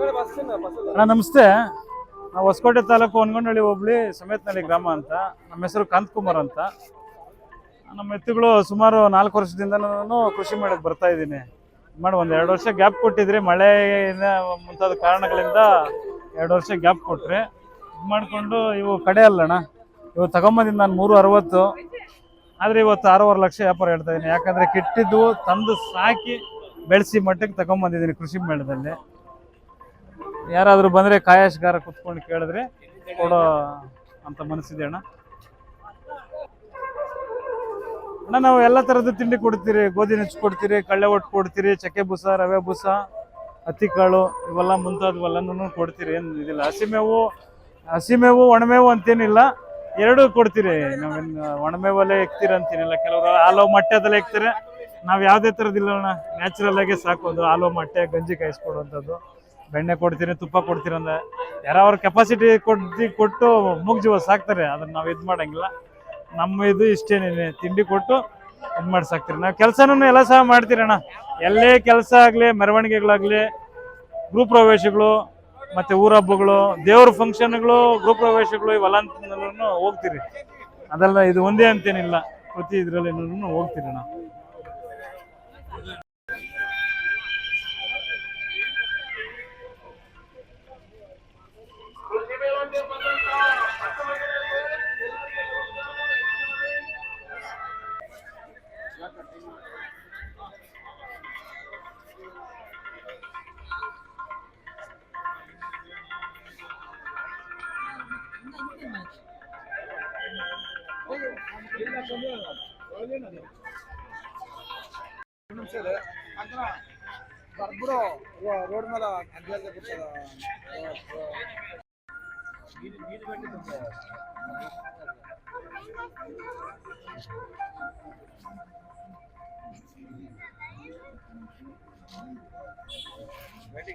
ಅಣ್ಣ, ನಮಸ್ತೆ. ನಾವು ಹೊಸಕೋಟೆ ತಾಲೂಕು ಹೊನ್ಗೊಂಡಳ್ಳಿ ಹೋಬಳಿ ಸಮೇತನಹಳ್ಳಿ ಗ್ರಾಮ ಅಂತ. ನಮ್ಮ ಹೆಸರು ಕಾಂತಕುಮಾರ್ ಅಂತ. ನಮ್ಮ ಎತ್ತುಗಳು ಸುಮಾರು ನಾಲ್ಕು ನಾನು ಕೃಷಿ ಮಾಡಕ್ಕೆ ಬರ್ತಾ ಇದ್ದೀನಿ. ಮಾಡಿ ಒಂದು ಎರಡು ವರ್ಷ ಗ್ಯಾಪ್ ಕೊಟ್ಟಿದ್ರಿ. ಮಳೆ ಮುಂತಾದ ಕಾರಣಗಳಿಂದ ಎರಡು ವರ್ಷ ಗ್ಯಾಪ್ ಕೊಟ್ರಿ. ಇದು ಮಾಡಿಕೊಂಡು ಇವು ಕಡೆ ಅಲ್ಲಣ್ಣ ಇವು ತಗೊಂಬಂದಿದ್ದು ನಾನು ಮೂರು ಅರವತ್ತು. ಆದರೆ ಇವತ್ತು ಆರೂವರೆ ಲಕ್ಷ ವ್ಯಾಪಾರ ಹೇಳ್ತಾ ಇದ್ದೀನಿ. ಯಾಕಂದರೆ ಕೆಟ್ಟಿದ್ದು ತಂದು ಸಾಕಿ ಬೆಳೆಸಿ ಮಟ್ಟಕ್ಕೆ ತಗೊಂಬಂದಿದ್ದೀನಿ ಕೃಷಿ ಮೇಳದಲ್ಲಿ. ಯಾರಾದರೂ ಬಂದರೆ ಕಾಯಾಶ್ಗಾರ ಕುತ್ಕೊಂಡು ಕೇಳಿದ್ರೆ ಕೊಡೋ ಅಂತ ಮನಸ್ಸಿದೆ ಅಣ್ಣ. ಅಣ್ಣ, ನಾವು ಎಲ್ಲ ಥರದ ತಿಂಡಿ ಕೊಡ್ತೀರಿ, ಗೋಧಿ ನುಚ್ಚು ಕೊಡ್ತೀರಿ, ಕಳ್ಳೆ ಒಟ್ಟು ಕೊಡ್ತೀರಿ, ಚಕ್ಕೆ ಬುಸ, ರವೆ ಬುಸ ಹತ್ತಿ ಕಾಳು, ಇವೆಲ್ಲ ಮುಂತಾದವೆಲ್ಲನೂ ಕೊಡ್ತೀರಿ, ಏನು ಇದಿಲ್ಲ. ಹಸಿಮೇವು ಹಸಿಮೇವು ಒಣಮೇವು ಅಂತೇನಿಲ್ಲ, ಎರಡೂ ಕೊಡ್ತೀರಿ. ನಾವೇನು ಒಣಮೇವಲ್ಲೇ ಎಕ್ತೀರ ಅಂತೇನಿಲ್ಲ. ಕೆಲವರು ಆಲೋ ಮಟ್ಟದಲ್ಲೇ ಎಕ್ತಾರೆ. ನಾವು ಯಾವುದೇ ಥರದಿಲ್ಲ ಅಣ್ಣ. ನ್ಯಾಚುರಲ್ ಆಗಿ ಸಾಕೋದು ಆಲೋ ಮಟ್ಟೆ ಗಂಜಿ ಕಾಯಿಸ್ಕೊಡುವಂಥದ್ದು ಬೆಣ್ಣೆ ಕೊಡ್ತೀನಿ ತುಪ್ಪ ಕೊಡ್ತೀನಿ ಅಂದ್ರೆ ಯಾರೋ ಕೆಪಾಸಿಟಿ ಕೊಟ್ಟು ಕೊಟ್ಟು ಮುಗ್ಜೀವ ಸಾಕ್ತಾರೆ, ಅದನ್ನ ನಾವು ಇದು ಮಾಡಂಗಿಲ್ಲ. ನಮ್ಮ ಇದು ಇಷ್ಟೇನೇ ತಿಂಡಿ ಕೊಟ್ಟು ಇದು ಮಾಡಿ ಸಾಕ್ತೀರಿ. ನಾವು ಕೆಲಸನೂ ಎಲ್ಲ ಸಹ ಮಾಡ್ತೀರಣ್ಣ ಎಲ್ಲೇ ಕೆಲಸ ಆಗಲಿ, ಮೆರವಣಿಗೆಗಳಾಗಲಿ ಗ್ರೂಪ್ ಪ್ರವೇಶಗಳು, ಮತ್ತು ಊರ ಹಬ್ಬಗಳು, ದೇವ್ರ ಫಂಕ್ಷನ್ಗಳು ಗ್ರೂಪ್ ಪ್ರವೇಶಗಳು ಇವೆಲ್ಲ ಹೋಗ್ತೀರಿ. ಅದೆಲ್ಲ ಇದು ಒಂದೇ ಅಂತೇನಿಲ್ಲ. ಪ್ರತಿ ಇದರಲ್ಲಿ ಹೋಗ್ತೀರಿ ನಾವು నిమిషాలు అక్కడ బర్బుడు రోడ్డు మీద అడ్జస్ట్ చెప్పారు Ready?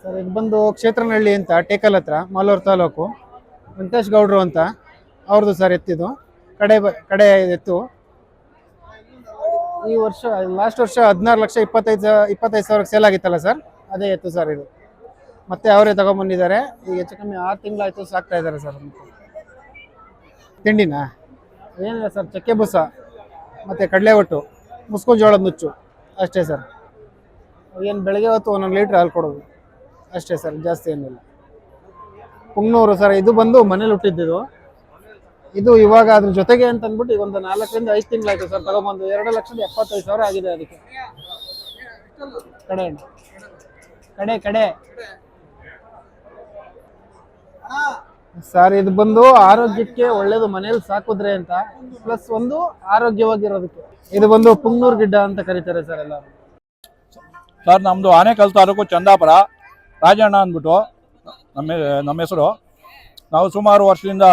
ಸರ್, ಇದು ಬಂದು ಕ್ಷೇತ್ರನಹಳ್ಳಿ ಅಂತ, ಟೇಕಲ್ ಹತ್ರ, ಮಾಲೂರು ತಾಲೂಕು. ವೆಂಕಟೇಶ್ ಗೌಡ್ರು ಅಂತ ಅವ್ರದ್ದು ಸರ್ ಎತ್ತಿದು ಕಡೆ ಕಡೆ ಎತ್ತು. ಈ ವರ್ಷ ಲಾಸ್ಟ್ ವರ್ಷ ಹದಿನಾರು ಲಕ್ಷ ಇಪ್ಪತ್ತೈದು ಇಪ್ಪತ್ತೈದು ಸಾವಿರಕ್ಕೆ ಸೇಲ್ ಆಗಿತ್ತಲ್ಲ ಸರ್? ಅದೇ ಎತ್ತು ಸರ್ ಇದು. ಮತ್ತೆ ಅವರೇ ತಗೊಂಡ್ಬಂದಿದ್ದಾರೆ ಈಗ ಹೆಚ್ಚು ಕಮ್ಮಿ ಆರು ತಿಂಗಳಾಯ್ತು ಸಾಕ್ತಾ ಇದ್ದಾರೆ ಸರ್ ತಿಂಡಿನಾ? ಏನಿಲ್ಲ ಸರ್, ಚಕ್ಕೆ ಬೂಸ, ಮತ್ತು ಕಡಲೆ ಒಟ್ಟು ಮುಸ್ಕು ಜೋಳದ ನುಚ್ಚು, ಅಷ್ಟೇ ಸರ್. ಏನು ಬೆಳಗ್ಗೆ ಹೊತ್ತು ಒಂದೊಂದು ಲೀಟ್ರ್ ಹಾಲು ಕೊಡೋದು, ಅಷ್ಟೇ ಸರ್, ಜಾಸ್ತಿ ಏನಿಲ್ಲ. ಪುಂಗ್ನೂರು ಸರ್, ಇದು ಬಂದು ಮನೇಲಿ ಹುಟ್ಟಿದ್ದು. ಇದು ಇವಾಗ ಅದ್ರ ಜೊತೆಗೆ ಅಂತ ಅಂದ್ಬಿಟ್ಟು ಒಂದು ನಾಲ್ಕರಿಂದ ಐದು ತಿಂಗಳಾಯ್ತು ಸರ್, ತಗೊಂಬಂದು. ಎರಡು ಲಕ್ಷದ ಎಪ್ಪತ್ತೈದು ಸಾವಿರ ಆಗಿದೆ ಅದಕ್ಕೆ. ಕಡೆ ಕಡೆ ಕಡೆ. ಸರ್, ಇದು ಬಂದು ಆರೋಗ್ಯಕ್ಕೆ ಒಳ್ಳೇದು ಮನೇಲಿ ಸಾಕಿದ್ರೆ ಅಂತ ಪ್ಲಸ್ ಒಂದು ಆರೋಗ್ಯವಾಗಿರೋದಕ್ಕೆ. ಇದು ಬಂದು ಪುಂಗ್ನೂರ್ ಗಿಡ್ಡ ಅಂತ ಕರೀತಾರೆ ಸರ್ ಎಲ್ಲ ಸರ್, ನಮ್ದು ಆನೆಕಲ್ ತಾಲೂಕು ಚಂದಾಪುರ. ರಾಜಣ್ಣ ಅಂದ್ಬಿಟ್ಟು, ನಮ್ಮ ನಮ್ಮ ಹೆಸರು. ನಾವು ಸುಮಾರು ವರ್ಷದಿಂದ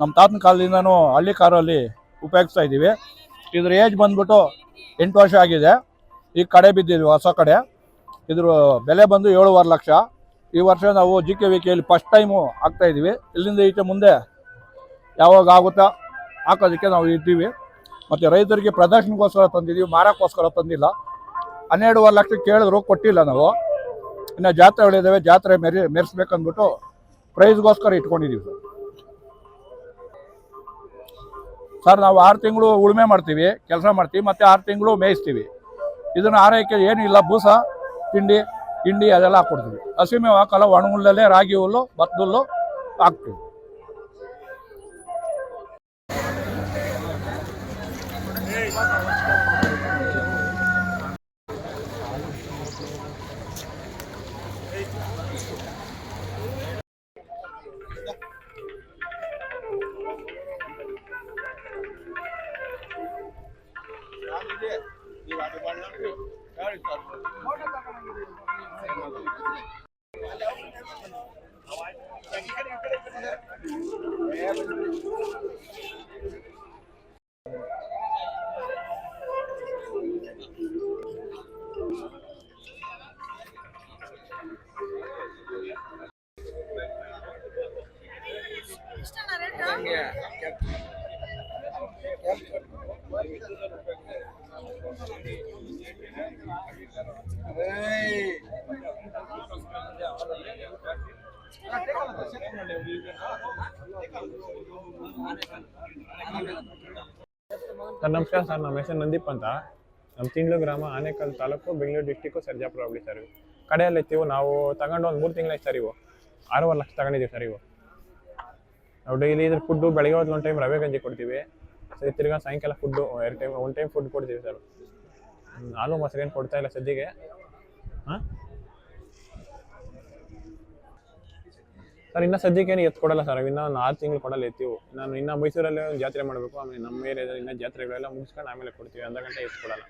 ನಮ್ಮ ತಾತನ ಕಾಲದಿಂದನೂ ಹಳ್ಳಿ ಕಾರಲ್ಲಿ ಉಪಯೋಗಿಸ್ತಾ ಇದ್ದೀವಿ. ಇದ್ರ ಏಜ್ ಬಂದ್ಬಿಟ್ಟು ಎಂಟು ವರ್ಷ ಆಗಿದೆ. ಈಗ ಕಡೆ ಬಿದ್ದಿದ್ವಿ, ಹೊಸ ಕಡೆ. ಇದ್ರ ಬೆಲೆ ಬಂದು ಏಳುವರೆ ಲಕ್ಷ. ಈ ವರ್ಷ ನಾವು ಜಿ ಕೆ ವಿ ಕೆಯಲ್ಲಿ ಫಸ್ಟ್ ಟೈಮು ಆಗ್ತಾ ಇದ್ದೀವಿ ಇಲ್ಲಿಂದ ಈಚೆ ಮುಂದೆ ಯಾವಾಗ ಆಗುತ್ತಾ ಹಾಕೋದಕ್ಕೆ ನಾವು ಇದ್ದೀವಿ. ಮತ್ತು ರೈತರಿಗೆ ಪ್ರದರ್ಶನಕ್ಕೋಸ್ಕರ ತಂದಿದ್ದೀವಿ, ಮಾರಕ್ಕೋಸ್ಕರ ತಂದಿಲ್ಲ. ಹನ್ನೆರಡುವರೆ ಲಕ್ಷ ಕೇಳಿದ್ರು, ಕೊಟ್ಟಿಲ್ಲ ನಾವು. ಇನ್ನು ಜಾತ್ರೆಗಳಿದ್ದಾವೆ ಜಾತ್ರೆ ಮೆರಿ, ಮೆರೆಸ್ಬೇಕಂದ್ಬಿಟ್ಟು ಪ್ರೈಸ್ಗೋಸ್ಕರ ಇಟ್ಕೊಂಡಿದ್ದೀವಿ ಸರ್. ಸರ್, ನಾವು ಆರು ತಿಂಗಳು ಉಳುಮೆ ಮಾಡ್ತೀವಿ, ಕೆಲಸ ಮಾಡ್ತೀವಿ, ಮತ್ತು ಆರು ತಿಂಗಳು ಮೇಯಿಸ್ತೀವಿ. ಇದನ್ನು ಆರೈಕೆ ಏನಿಲ್ಲ, ಬೂಸ, ತಿಂಡಿ. ಹಿಂಡಿ ಅದೆಲ್ಲ ಹಾಕ್ಕೊಡ್ತೀವಿ ಹಸಿಮೆ ಹಾಕಲ್ಲ ಒಣ ಹುಲ್ಲಲ್ಲೇ ರಾಗಿ ಹುಲ್ಲು ಭತ್ತದ ಹುಲ್ಲು ಹಾಕ್ತೀವಿ Hey! ಸರ್, ನಮಸ್ಕಾರ ಸರ್, ನಮ್ಮ ಹೆಸರು ನಂದೀಪ್ ಅಂತ. ನಮ್ಮ ತಿಂಗಳು ಗ್ರಾಮ ಆನೇಕಲ್ ತಾಲೂಕು ಬೆಂಗಳೂರು ಡಿಸ್ಟಿಕ್ಕು ಸರ್ಜಾಪುರ ಹೋಗ್ಲಿ ಸರ್ ಕಡೆಯಲ್ಲಿ ಇರ್ತೀವಿ ನಾವು ತಗೊಂಡು ಒಂದು ಮೂರು ತಿಂಗಳಾಯ್ತು ಸರ್ ಇವು. ಆರೂವರೆ ಲಕ್ಷ ತಗೊಂಡಿದ್ದೀವಿ ಸರ್ ಇವು. ನಾವು ಡೈಲಿ ಇದ್ರ ಫುಡ್ಡು ಬೆಳಗ್ಗೆ ಹೊತ್ತು ಒಂದು ಟೈಮ್ ರವೆ ಗಂಜಿ ಕೊಡ್ತೀವಿ. ಸರಿ, ತಿರ್ಗಾ ಸಾಯಂಕಾಲ ಫುಡ್ಡು ಎರಡು ಟೈಮ್ ಒನ್ ಟೈಮ್ ಫುಡ್ ಕೊಡ್ತೀವಿ ಸರ್. ಆಲೂ ಮೊಸರು ಏನು ಕೊಡ್ತಾ ಇಲ್ಲ ಸದ್ಯಗೆ ಹಾಂ? ಸರ್ ಇನ್ನೂ ಸದ್ಯಕ್ಕೆ ಏನು ಎತ್ತು ಕೊಡಲ್ಲ ಸರ್. ಇನ್ನೂ ಒಂದು ಆರು ತಿಂಗಳು ಕೊಡಲ್ಲ ಎತ್ತೀವಿ. ನಾನು ಇನ್ನೂ ಮೈಸೂರಲ್ಲೇ ಒಂದು ಜಾತ್ರೆ ಮಾಡಬೇಕು. ಆಮೇಲೆ ನಮ್ಮ ಏರಿಯಾದಲ್ಲಿ ಇನ್ನೂ ಜಾತ್ರೆಗಳೆಲ್ಲ ಮುಗಿಸ್ಕೊಂಡು ಆಮೇಲೆ ಕೊಡ್ತೀವಿ. ಅಂದ ಗಂಟೆ ಎತ್ತು ಕೊಡಲ್ಲ